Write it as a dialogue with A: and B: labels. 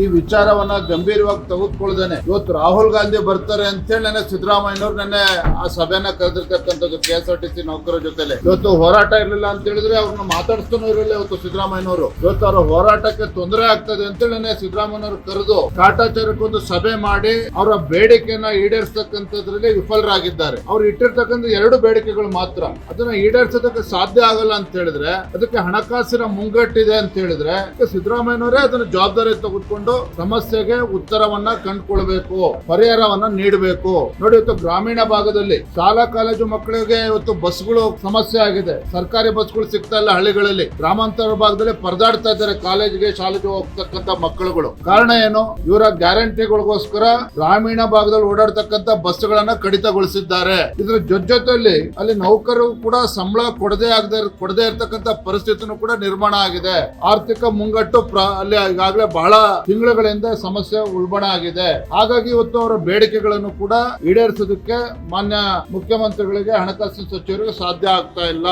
A: ಈ ವಿಚಾರವನ್ನ ಗಂಭೀರವಾಗಿ ತೆಗೆದುಕೊಳ್ದೇನೆ ಇವತ್ತು ರಾಹುಲ್ ಗಾಂಧಿ ಬರ್ತಾರೆ ಅಂತ ಹೇಳಿ ನನ್ನ ಸಿದ್ದರಾಮಯ್ಯನವ್ರು ನೆನ್ನೆ ಆ ಸಭೆನ ಕರೆದಿರ್ತಕ್ಕಂಥದ್ದು K S R T C ನೌಕರರ ಜೊತೆಲೆ. ಇವತ್ತು ಹೋರಾಟ ಇರಲಿಲ್ಲ ಅಂತ ಹೇಳಿದ್ರೆ ಅವ್ರನ್ನ ಮಾತಾಡಿಸ್ತಾನೂ ಇರಲಿಲ್ಲ ಇವತ್ತು ಸಿದ್ದರಾಮಯ್ಯನವರು. ಇವತ್ತು ಅವರ ಹೋರಾಟಕ್ಕೆ ತೊಂದರೆ ಆಗ್ತದೆ ಅಂತೇಳಿ ನೆನ್ನೆ ಸಿದ್ದರಾಮಯ್ಯನವರು ಕರೆದು ಕಾಟಾಚಾರಕ್ಕೊಂದು ಸಭೆ ಮಾಡಿ ಅವರ ಬೇಡಿಕೆಯನ್ನ ಈಡೇರಿಸತಕ್ಕಂಥದ್ರಲ್ಲಿ ವಿಫಲರಾಗಿದ್ದಾರೆ. ಅವ್ರು ಇಟ್ಟಿರ್ತಕ್ಕಂಥ ಎರಡು ಬೇಡಿಕೆಗಳು ಮಾತ್ರ. ಅದನ್ನ ಈಡೇರಿಸೋದಕ್ಕೆ ಸಾಧ್ಯ ಆಗಲ್ಲ ಅಂತ ಹೇಳಿದ್ರೆ, ಅದಕ್ಕೆ ಹಣಕಾಸಿನ ಮುಂಗಟ್ಟಿದೆ ಅಂತ ಹೇಳಿದ್ರೆ, ಸಿದ್ದರಾಮಯ್ಯನವರೇ ಅದನ್ನ ಜವಾಬ್ದಾರಿ ಸಮಸ್ಯೆಗೆ ಉತ್ತರವನ್ನ ಕಂಡುಕೊಳ್ಬೇಕು, ಪರಿಹಾರವನ್ನ ನೀಡಬೇಕು. ನೋಡಿ, ಇವತ್ತು ಗ್ರಾಮೀಣ ಭಾಗದಲ್ಲಿ ಶಾಲಾ ಕಾಲೇಜು ಮಕ್ಕಳಿಗೆ ಇವತ್ತು ಬಸ್ಗಳು ಸಮಸ್ಯೆ ಆಗಿದೆ. ಸರ್ಕಾರಿ ಬಸ್ಗಳು ಸಿಗ್ತಾ ಇಲ್ಲ ಹಳ್ಳಿಗಳಲ್ಲಿ. ಗ್ರಾಮಾಂತರ ಭಾಗದಲ್ಲಿ ಪರದಾಡ್ತಾ ಇದ್ದಾರೆ ಕಾಲೇಜಿಗೆ, ಶಾಲೆಗೆ ಹೋಗ್ತಕ್ಕಂತ ಮಕ್ಕಳುಗಳು. ಕಾರಣ ಏನು? ಇವರ ಗ್ಯಾರಂಟಿಗಳಿಗೋಸ್ಕರ ಗ್ರಾಮೀಣ ಭಾಗದಲ್ಲಿ ಓಡಾಡ್ತಕ್ಕಂತ ಬಸ್ಗಳನ್ನ ಕಡಿತಗೊಳಿಸಿದ್ದಾರೆ. ಇದ್ರ ಜೊತೆ ಜೊತೆಯಲ್ಲಿ ಅಲ್ಲಿ ನೌಕರರು ಕೂಡ ಸಂಬಳ ಕೊಡದೇ ಆಗದೆ ಕೊಡದೇ ಇರತಕ್ಕಂತ ಪರಿಸ್ಥಿತಿನೂ ಕೂಡ ನಿರ್ಮಾಣ ಆಗಿದೆ. ಆರ್ಥಿಕ ಮುಂಗಟ್ಟು ಅಲ್ಲಿ ಈಗಾಗಲೇ ಬಹಳ ತಿಂಗಳುಗಳಿಂದ ಸಮಸ್ಯೆ ಉಲ್ಬಣ ಆಗಿದೆ. ಹಾಗಾಗಿ ಇವತ್ತು ಅವರ ಬೇಡಿಕೆಗಳನ್ನು ಕೂಡ ಈಡೇರಿಸೋದಕ್ಕೆ ಮಾನ್ಯ ಮುಖ್ಯಮಂತ್ರಿಗಳಿಗೆ ಹಣಕಾಸಿನ ಸಚಿವರಿಗೆ ಸಾಧ್ಯ ಆಗ್ತಾ ಇಲ್ಲ.